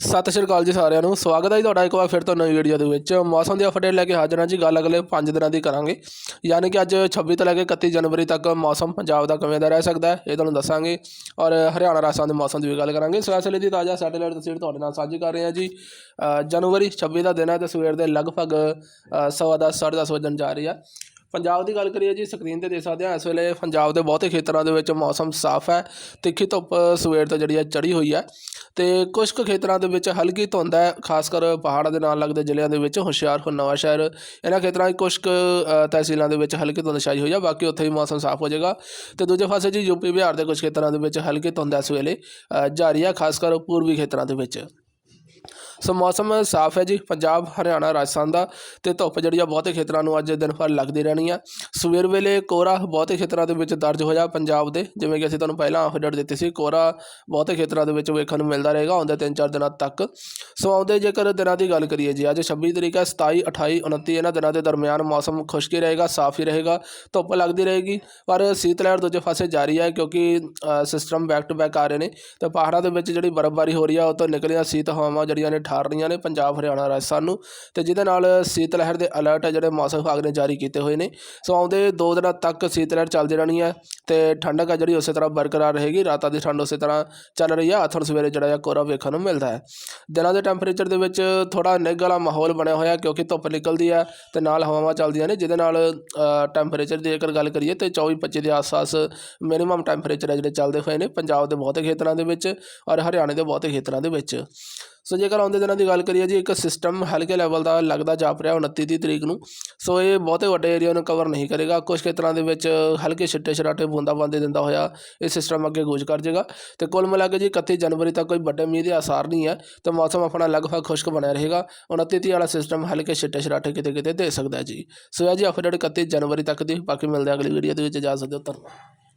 ਸਤਿ ਸ਼੍ਰੀ ਅਕਾਲ ਜੀ ਸਾਰਿਆਂ ਨੂੰ। ਸਵਾਗਤ ਹੈ ਜੀ ਤੁਹਾਡਾ ਇੱਕ ਵਾਰ ਫਿਰ ਤੋਂ ਨਵੀਂ ਵੀਡੀਓ ਦੇ ਵਿੱਚ। ਮੌਸਮ ਦੀ ਅਪਡੇਟ ਲੈ ਕੇ ਹਾਜ਼ਰ ਹਾਂ ਜੀ। ਗੱਲ ਅਗਲੇ 5 ਦਿਨਾਂ ਦੀ ਕਰਾਂਗੇ। ਯਾਨੀ ਕਿ ਅੱਜ 26 ਤੋਂ ਲੈ ਕੇ 31 ਜਨਵਰੀ ਤੱਕ ਮੌਸਮ ਪੰਜਾਬ ਦਾ ਕਿਵੇਂ ਦਾ ਰਹਿ ਸਕਦਾ ਹੈ ਇਹ ਤੁਹਾਨੂੰ ਦੱਸਾਂਗੇ। ਔਰ ਹਰਿਆਣਾ ਰਾਜਸਥਾਨ ਦੇ ਮੌਸਮ ਦੀ ਵੀ ਗੱਲ ਕਰਾਂਗੇ। ਸੋ ਦੀ ਤਾਜ਼ਾ ਸੈਟੇਲਾਈਟ ਤਸਵੀਰ ਤੁਹਾਡੇ ਨਾਲ ਸਾਂਝੀ ਕਰ ਰਹੇ ਹਾਂ ਜੀ। ਜਨਵਰੀ 26 ਦਾ ਦਿਨ ਹੈ ਤੇ ਸਵੇਰ ਦੇ ਲਗਭਗ ਅ, ਸਵਾ ਦਸ ਸਾਢੇ ਦਸ ਵਜਣ ਜਾ ਰਹੀ ਹੈ। ਪੰਜਾਬ ਦੀ ਗੱਲ ਕਰੀਏ ਜੀ, ਸਕਰੀਨ ਤੇ ਦੇਖ ਸਕਦੇ ਹਾਂ, ਇਸ ਵੇਲੇ ਪੰਜਾਬ ਦੇ ਬਹੁਤੇ ਖੇਤਰਾਂ ਦੇ ਵਿੱਚ ਮੌਸਮ ਸਾਫ਼ ਹੈ ਤਿੱਖੀ ਧੁੱਪ ਸਵੇਰ ਤੋਂ ਜਿਹੜੀ ਹੈ ਚੜੀ ਹੋਈ ਹੈ ਤੇ ਕੁਝ ਕੁ ਖੇਤਰਾਂ ਦੇ ਵਿੱਚ ਹਲਕੀ ਧੁੰਦ ਹੈ, ਖਾਸ ਕਰ ਪਹਾੜਾਂ ਦੇ ਨਾਲ ਲੱਗਦੇ ਜ਼ਿਲ੍ਹਿਆਂ ਦੇ ਵਿੱਚ ਹੁਸ਼ਿਆਰਪੁਰ, ਨਵਾਂ ਇਹਨਾਂ ਖੇਤਰਾਂ 'ਚ ਕੁਝ ਕੁ ਤਹਿਸੀਲਾਂ ਦੇ ਵਿੱਚ ਹਲਕੀ ਧੁੰਦ ਛਾਈ ਹੋਈ ਹੈ, ਬਾਕੀ ਉੱਥੇ ਵੀ ਮੌਸਮ ਸਾਫ਼ ਹੋ ਜਾਏਗਾ ਤੇ ਦੂਜੇ ਪਾਸੇ ਜੀ ਯੂਪੀ ਬਿਹਾਰ ਦੇ ਕੁਝ ਖੇਤਰਾਂ ਦੇ ਵਿੱਚ ਹਲਕੀ ਧੁੰਦ ਇਸ ਵੇਲੇ ਜਾਰੀ ਹੈ, ਖਾਸ ਕਰ ਪੂਰਬੀ ਖੇਤਰਾਂ ਦੇ ਵਿੱਚ। ਸੋ ਮੌਸਮ ਸਾਫ਼ ਹੈ ਜੀ, ਪੰਜਾਬ, ਹਰਿਆਣਾ, ਰਾਜਸਥਾਨ ਦਾ ਤੇ ਧੁੱਪ ਜਿਹੜੀ ਆ ਬਹੁਤੇ ਖੇਤਰਾਂ ਨੂੰ ਅੱਜ ਦਿਨ ਭਰ ਲੱਗਦੀ ਰਹਿਣੀ ਆ। ਸਵੇਰ ਵੇਲੇ ਕੋਰਾ ਬਹੁਤੇ ਖੇਤਰਾਂ ਦੇ ਵਿੱਚ ਦਰਜ ਹੋਇਆ ਪੰਜਾਬ ਦੇ, ਜਿਵੇਂ ਕਿ ਅਸੀਂ ਤੁਹਾਨੂੰ ਪਹਿਲਾਂ ਅਪਡੇਟ ਦਿੱਤੀ ਸੀ ਕੋਰਾ ਬਹੁਤੇ ਖੇਤਰਾਂ ਦੇ ਵਿੱਚ ਵੇਖਣ ਨੂੰ ਮਿਲਦਾ ਰਹੇਗਾ ਆਉਂਦੇ 3-4 ਦਿਨਾਂ ਤੱਕ। ਸੋ ਆਉਂਦੇ ਜੇਕਰ ਦਿਨਾਂ ਦੀ ਗੱਲ ਕਰੀਏ ਜੀ, ਅੱਜ 26 ਤਰੀਕ ਹੈ 27 28 29 ਇਹਨਾਂ ਦਿਨਾਂ ਦੇ ਦਰਮਿਆਨ ਮੌਸਮ ਖੁਸ਼ਕ ਹੀ ਰਹੇਗਾ, ਸਾਫ਼ ਹੀ ਰਹੇਗਾ, ਧੁੱਪ ਲੱਗਦੀ ਰਹੇਗੀ। ਪਰ ਸੀਤ ਲਹਿਰ ਦੂਜੇ ਪਾਸੇ ਜਾਰੀ ਹੈ ਕਿਉਂਕਿ ਸਿਸਟਮ ਬੈਕ ਟੂ ਬੈਕ ਆ ਰਹੇ ਨੇ ਤੇ ਪਹਾੜਾਂ ਦੇ ਵਿੱਚ ਜਿਹੜੀ ਬਰਫ਼ਬਾਰੀ ਹੋ ਰਹੀ ਆ, ਉਹ ਤੋਂ ਨਿਕਲੀਆਂ ਸੀਤ ਹਵਾਵਾਂ ਜਿਹੜੀਆਂ ਨੇ ਠਾਰ ਰਹੀਆਂ ਨੇ ਪੰਜਾਬ, ਹਰਿਆਣਾ, ਰਾਜਸਥਾਨ ਨੂੰ ਤੇ ਜਿਹਦੇ ਨਾਲ ਸੀਤ ਲਹਿਰ ਦੇ ਅਲਰਟ ਹੈ ਜਿਹੜੇ ਮੌਸਮ ਵਿਭਾਗ ਨੇ ਜਾਰੀ ਕੀਤੇ ਹੋਏ ਨੇ। ਸੋ ਆਉਂਦੇ ਦੋ ਦਿਨਾਂ ਤੱਕ ਸੀਤ ਲਹਿਰ ਚੱਲਦੀ ਰਹਿਣੀ ਹੈ ਤੇ ਠੰਡਕ ਹੈ ਜਿਹੜੀ ਉਸੇ ਤਰ੍ਹਾਂ ਬਰਕਰਾਰ ਰਹੇਗੀ, ਰਾਤਾਂ ਦੀ ਠੰਡ ਉਸੇ ਤਰ੍ਹਾਂ ਚੱਲ ਰਹੀ ਹੈ ਅਥਰ ਸਵੇਰੇ ਜਿਹੜਾ ਆ ਕੋਰਾ ਵੇਖਣ ਨੂੰ ਮਿਲਦਾ ਹੈ। ਦਿਨਾਂ ਦੇ ਟੈਂਪਰੇਚਰ ਦੇ ਵਿੱਚ ਥੋੜਾ ਨਿੱਘ ਵਾਲਾ ਮਾਹੌਲ ਬਣਿਆ ਹੋਇਆ, ਕਿਉਂਕਿ ਧੁੱਪ ਨਿਕਲਦੀ ਹੈ ਤੇ ਨਾਲ ਹਵਾਵਾਂ ਚੱਲਦੀਆਂ ਨੇ, ਜਿਹਦੇ ਨਾਲ ਟੈਂਪਰੇਚਰ ਦੀ ਜੇਕਰ ਗੱਲ ਕਰੀਏ ਤੇ 24 25 ਦੇ ਆਸ-ਪਾਸ ਮਿਨੀਮਮ ਟੈਂਪਰੇਚਰ ਹੈ ਜਿਹੜੇ ਚੱਲਦੇ ਹੋਏ ਨੇ ਪੰਜਾਬ ਦੇ ਬਹੁਤੇ ਖੇਤਰਾਂ ਦੇ ਵਿੱਚ ਔਰ ਹਰਿਆਣੇ ਦੇ ਬਹੁਤੇ ਖੇਤਰਾਂ ਦੇ ਵਿੱਚ। ਸੋ ਜੇਕਰ ਆਉਂਦੇ ਦਿਨਾਂ ਦੀ ਗੱਲ ਕਰੀਏ ਜੀ, ਇੱਕ ਸਿਸਟਮ ਹਲਕੇ ਲੈਵਲ ਦਾ ਲੱਗਦਾ ਜਾਪ ਰਿਹਾ 29 ਤੀਹ ਤਰੀਕ ਨੂੰ। ਸੋ ਇਹ ਬਹੁਤੇ ਵੱਡੇ ਏਰੀਆ ਨੂੰ ਕਵਰ ਨਹੀਂ ਕਰੇਗਾ। ਕੁਝ ਖੇਤਰਾਂ ਦੇ ਵਿੱਚ ਹਲਕੇ ਛਿੱਟੇ ਛਰਾਟੇ ਬੂੰਦਾਬਾਂਦੀ ਦਿੰਦਾ ਹੋਇਆ ਇਹ ਸਿਸਟਮ ਅੱਗੇ ਗੂੰਜ ਕਰ ਜਾਏਗਾ ਤੇ ਕੁੱਲ ਮਿਲਾ ਕੇ ਜੀ 31 ਜਨਵਰੀ ਤੱਕ ਕੋਈ ਵੱਡੇ ਮੀਂਹ ਦੇ ਆਸਾਰ ਨਹੀਂ ਹੈ। ਤੇ ਮੌਸਮ ਆਪਣਾ ਲਗਭਗ ਖੁਸ਼ਕ ਬਣਿਆ ਰਹੇਗਾ। 29 ਤੀਹ ਵਾਲਾ ਸਿਸਟਮ ਹਲਕੇ ਛਿੱਟੇ ਛਰਾਟੇ ਕਿਤੇ ਕਿਤੇ ਦੇ ਸਕਦਾ ਜੀ। ਸੋ ਇਹ ਜੀ ਅਪਡੇਟ 31 ਜਨਵਰੀ ਤੱਕ ਦੀ। ਬਾਕੀ ਮਿਲਦੇ ਅਗਲੀ ਵੀਡੀਓ ਦੇ ਵਿੱਚ। ਜਾ ਸਕਦੇ ਹੋ ਧੰਨਵਾਦ।